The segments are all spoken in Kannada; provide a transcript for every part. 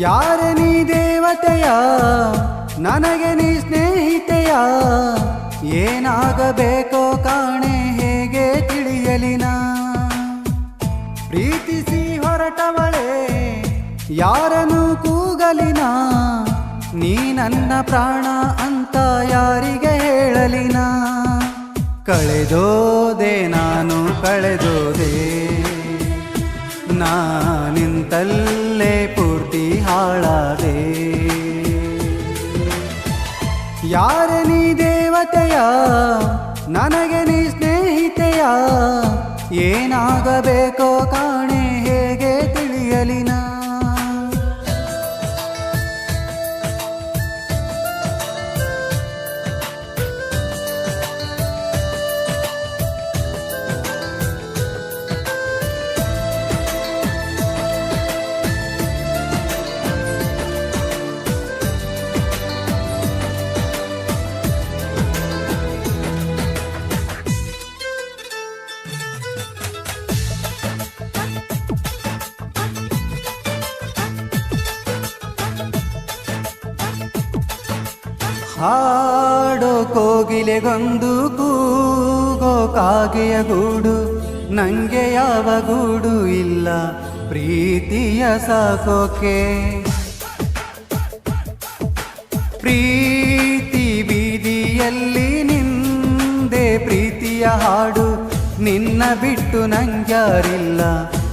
ಯಾರ ನೀ ದೇವತೆಯ? ನನಗೆ ನೀ ಸ್ನೇಹಿತೆಯ? ಏನಾಗಬೇಕೋ ಕಾಣೆ, ಹೇಗೆ ತಿಳಿಯಲಿನ ಪ್ರೀತಿಸಿ ಹೊರಟವಳೆ ಯಾರನು ಕೂಗಲಿನ ನೀ? ನನ್ನ ಪ್ರಾಣ ಅಂತ ಯಾರಿಗೆ ಹೇಳಲಿನ ಕಳೆದೋದೆ ನಾನು, ಕಳೆದೋದೆ. ನಾನಿಂತಲ್ಲೇ ಪೂರ್ತಿ ಹಾಳಾದೆ. ಯಾರ ನೀ ದೇವತೆಯ? ನನಗೆ ನೀ ಸ್ನೇಹಿತೆಯ? ಏನಾಗಬೇಕೋ ಕಾಣೆ. ಹಾಡೋ ಕೋಗಿಲೆಗೊಂದು ಕೂಗೋ ಕಾಗೆಯ ಗೂಡು, ನಂಗೆ ಯಾವ ಗೂಡು ಇಲ್ಲ, ಪ್ರೀತಿಯ ಸಾಕೋಕೆ. ಪ್ರೀತಿ ಬೀದಿಯಲ್ಲಿ ನಿಂದೆ ಪ್ರೀತಿಯ ಹಾಡು, ನಿನ್ನ ಬಿಟ್ಟು ನಂಗ್ಯಾರಿಲ್ಲ,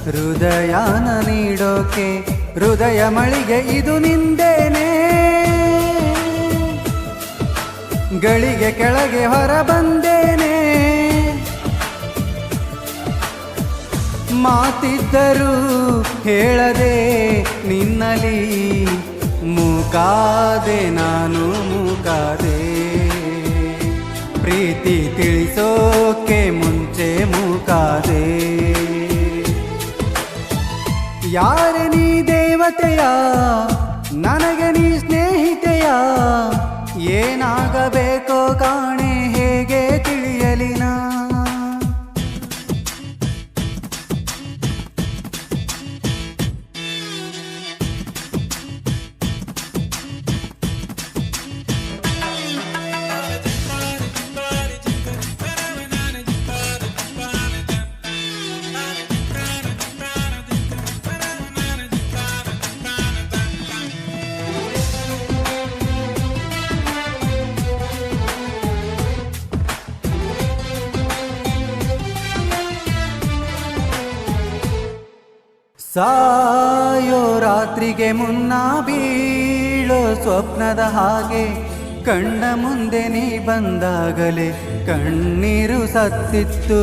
ಹೃದಯಾನ ನೀಡೋಕೆ. ಹೃದಯ ಮಳಿಗೆ ಇದು ನಿಂದೇನೆ. ಗಳಿಗೆ ಕೆಳಗೆ ಹೊರ ಬಂದೇನೆ ಮಾತಿದ್ದರೂ ಹೇಳದೆ ನಿನ್ನಲಿ ಮೂಕಾದೆ, ನಾನು ಮೂಕಾದೆ. ಪ್ರೀತಿ ತಿಳಿಸೋಕೆ ಮುಂಚೆ ಮೂಕಾದೆ. ಯಾರ ನೀ ದೇವತೆಯ, ನನಗೆ ನೀ ಸ್ನೇಹಿತೆಯ ಏನಾಗಬೇಕೋ ಕಾಣೆ. ಸಾಯೋ ರಾತ್ರಿಗೆ ಮುನ್ನ ಬೀಳೋ ಸ್ವಪ್ನದ ಹಾಗೆ ಕಣ್ಣ ಮುಂದೆ ನೀ ಬಂದಾಗಲೇ ಕಣ್ಣೀರು ಸತ್ತಿತ್ತು.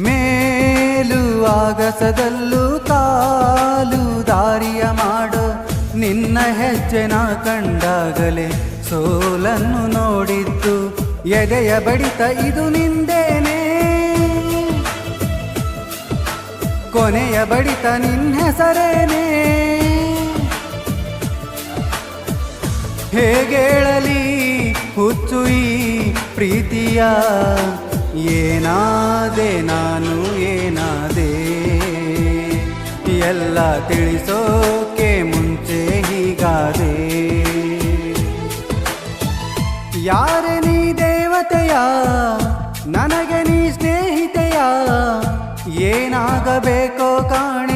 ಮೇಲು ಆಗಸದಲ್ಲೂ ಕಾಲು ದಾರಿಯ ಮಾಡೋ, ನಿನ್ನ ಹೆಜ್ಜೆನ ಕಂಡಾಗಲೇ ಸೋಲನ್ನು ನೋಡಿದ್ದು ಎದೆಯ ಬಡಿತ ಇದು ನಿಂದೇನೆ. ಕೊನೆಯ ಬಡಿತ ನಿನ್ನ ಹೆಸರೇನೆ. ಹೇಗೇಳಲಿ ಹುಚ್ಚು ಈ ಪ್ರೀತಿಯ? ಏನಾದೆ ನಾನು ಏನಾದೆ? ಎಲ್ಲ ತಿಳಿಸೋಕೆ ಮುಂಚೆ ಏನಾಗಬೇಕೋ ಕಾಣೆ